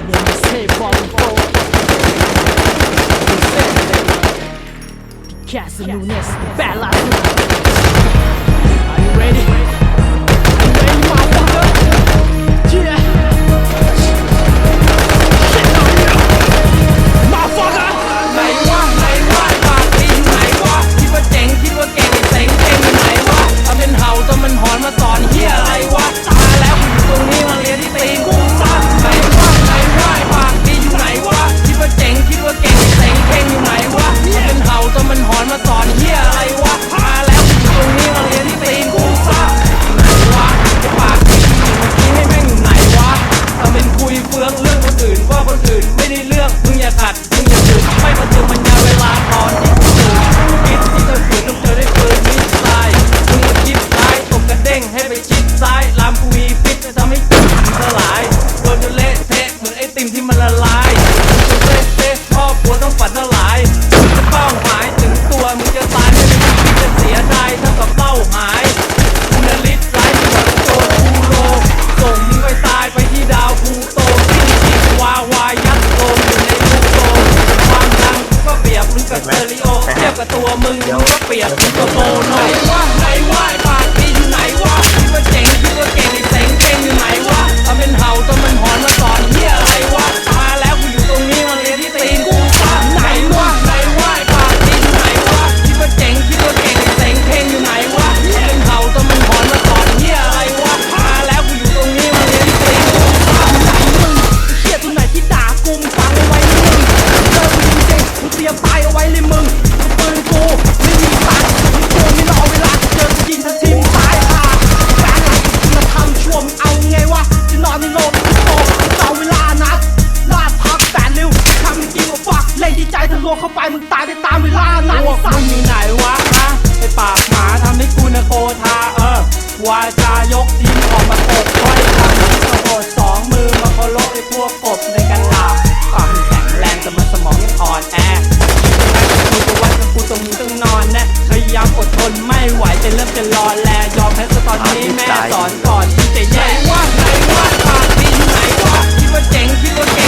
in the same falling forward. Casa Are you ready? มึงก็เปียกเป็ตัวโมโนัวเข้าไปมึงตายได้ตามเวลานั้นพวมึงอยู่ไหนวะฮะไอปากหมาทำให้กูนะโคธาเออวาจายกทีมออกมาโกบก้อยทำให้กระโดดสองมือมาโคโลไอพวกกบในกันหลัาปางแข็งแรงแต่มันสมองยังอ่อนแอกูจะวัดกับกูตรงนี้ต้องนอนแน่พยายามอดทนไม่ไหวจะเริ่มจะรอแลยอมแพ้ซะตอนนี้แม่สอนก่อนที่จะแย่ว่าไงว่าปากดินไหนวะคิดว่าเจ๋งคิดว่าเจ๋ง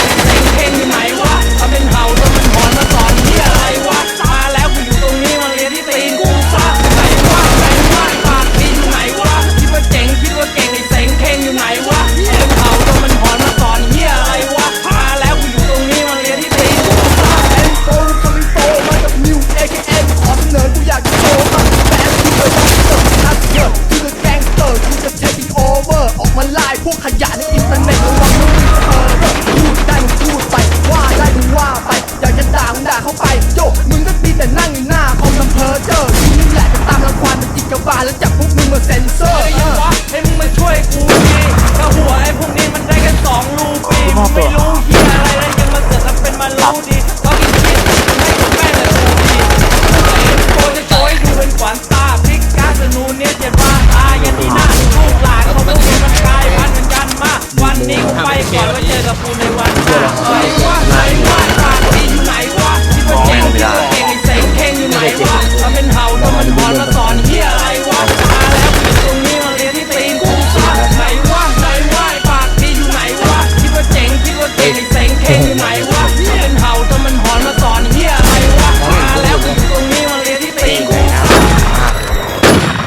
เขียนว่าเจอกับกูในวันหน้าไหนวะไหนวะปากดีอยู่ไหนวะที่ว่าเจ๋งที่ว่าเก่งไอ้เสงเข่งอยู่ไหนวะทำเป็นเห่าทำมันหอนมาสอนเฮียอะไรวะมาแล้วกูอยู่ตรงนี้มาเรียนที่ตีนกูซะไหนวะไหนวะปากดีอยู่ไหนวะที่ว่าเจ๋งที่ว่าเก่งไอ้เสงเข่งอยู่ไหนวะทำเป็นเห่าทำมันหอนมาสอนเฮียอะไรวะมาแล้วกูอยู่ตรงนี้มาเรียนที่ตีนกูซะ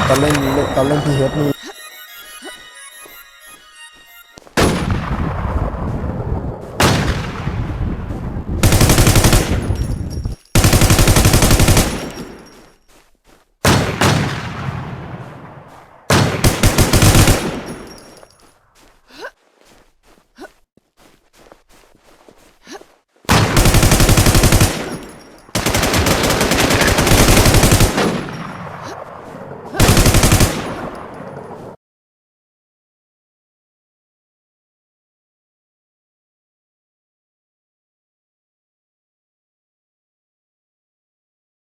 ตอนเล่นตอนเล่นพีเฮดนี่